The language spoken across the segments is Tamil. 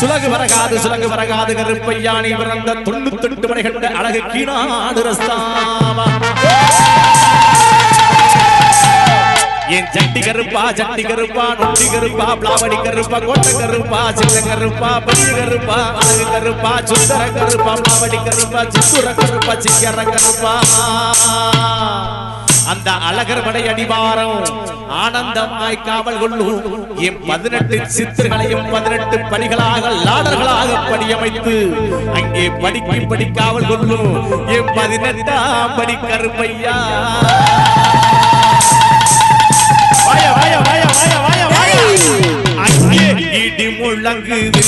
சுலகு வரகாது சுலகு வரகாது கருப்பையானி பிறந்த தொண்ணூத்தெட்டு மணி கண்ட அழகு கீழாடு ரஸ்தாமா என் ஜட்டி கருப்பா ஜட்டி கருப்பா நொட்டி கருப்பா பிளாவடி கருப்பா கோட்டை கருப்பா சின்ன கருப்பா பெரிய கருப்பா அழகு கருப்பா சுந்தர கருப்பா பிளாவடி கருப்பா சித்துர கருப்பா சிக்கர கருப்பா. அந்த அழகர் படை அடிவாரம் ஆனந்தமாய் காவல் கொள்ளும். என் பதினெட்டு சித்தர்களையும் பதினெட்டு படிகளாக லாடர்களாக படியமைத்து அங்கே படிக்கு படி காவல் கொள்ளும். என் பதினெட்டாம் படி கருப்பையா. வாய வாய வாய வாய வாய வாய. அங்கே இடி முழங்குது.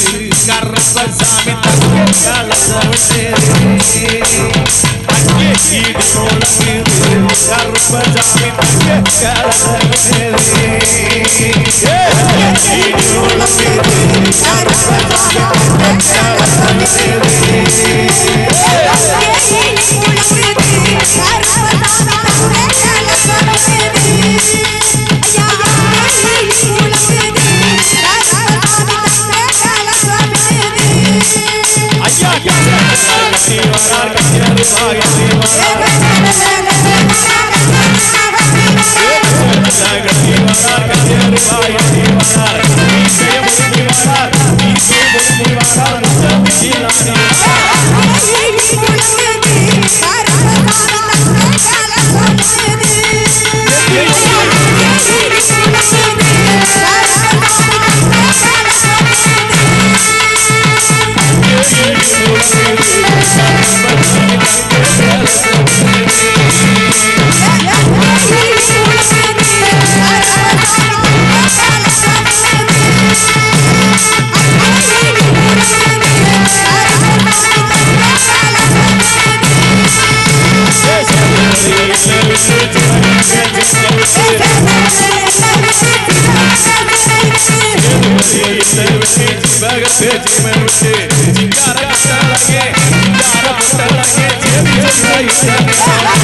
வரார் கட்டி செல்வனே பகத்தேஜி மனுஷே ஜிங்கார கட்டலகே ஜிங்கார கட்டலகே ஜெபிஜெய் ஜெய் ஜெய்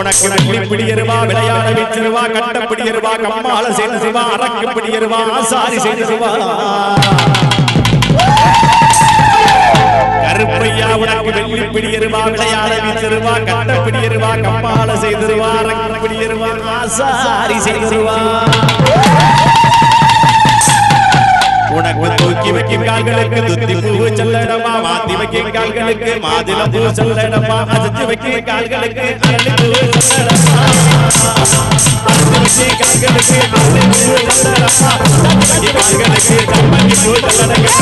உனக்கு குடிப்பிடியருவா விளையாட வைத்திருவா கட்டப்பிடியருவா கம்மால செய்திருவா அரக்கு பிடியருவா செய்து செய்திருவா தருவா உனக்கு வெள்ளி பிடியருவா விளையாட வீச்சருவா கட்ட பிடியருவா கம்மால செய்திருவா ரங்க பிடியருவா ஆசாரி செய்திருவா. உனக்கு தூக்கி வைக்கும் கால்களுக்கு துத்தி பூவு செல்லடமா மாத்தி வைக்கும் கால்களுக்கு மாதில பூ செல்லடமா அசத்து வைக்கும் கால்களுக்கு அரளி பூ செல்லடமா. அசைச்சு வைக்கும் கால்களுக்கு அரளி பூ செல்லடமா. கால்களுக்கு சம்மங்கி பூ செல்லடமா.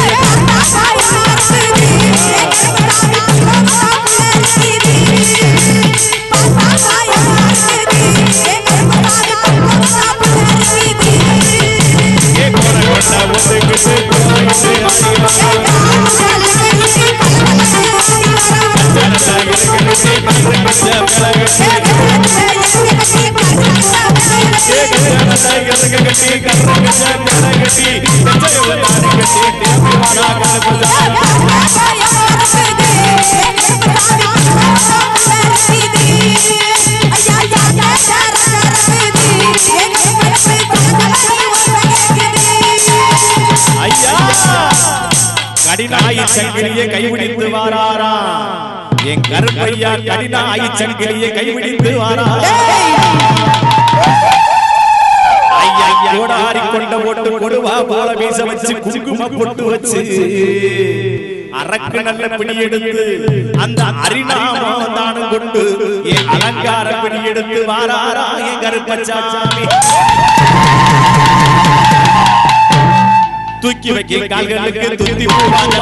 மிளகட்டு ஏ கட்டி சங்கிலியை கைவிடித்து வாராராம் என் கருப்பையா கடினா சங்கிலியை கைவிடித்து வாரா. ஐயா கோடாரி கொண்ட போட்டு கொடுவா போல வீச வச்சு குங்கும பொட்டு வச்சு. அரக்கு நல்ல பிடி அந்த அரிநாமம் கொண்டு என் அலங்கார பிடி வாராரா என் கருப்பச்சாமி. தூக்கி வைக்க கால்களுக்கு துத்தி போவாங்க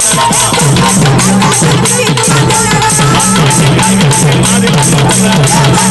Thank you.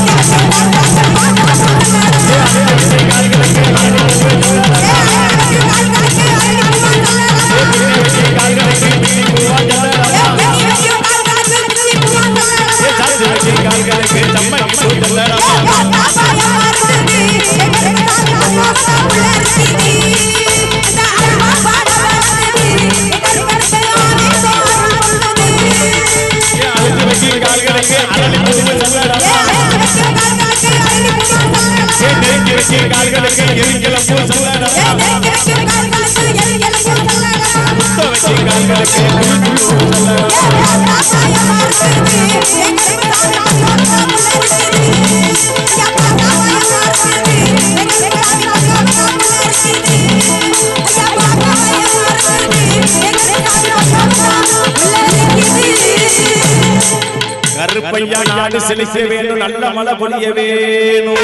கருப்பையா நாடு செழிக்க வேணும் நல்ல மழை பொழிய வேணும்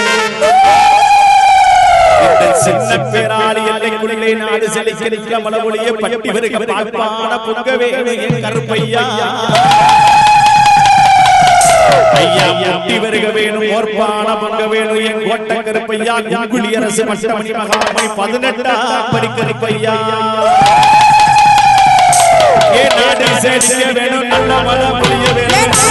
சின்ன பேராளி எல்லைக்குள்ளே நாடு செழிக்க நிற்க மழை பொழிய பட்டி வருக பால்பான பொங்க வேணும் என் கருப்பையா. ஐயா முட்டி வருக வேணும் ஓர்ப்பான பொங்க வேணும் என் கோட்டை கருப்பையா குங்குளி அரசு மட்டமணி மகாமை பதினெட்டாம் படி கருப்பையா. ஏ நாடு செழிக்க வேணும் நல்ல மழை பொழிய வேணும்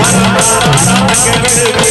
வாராரா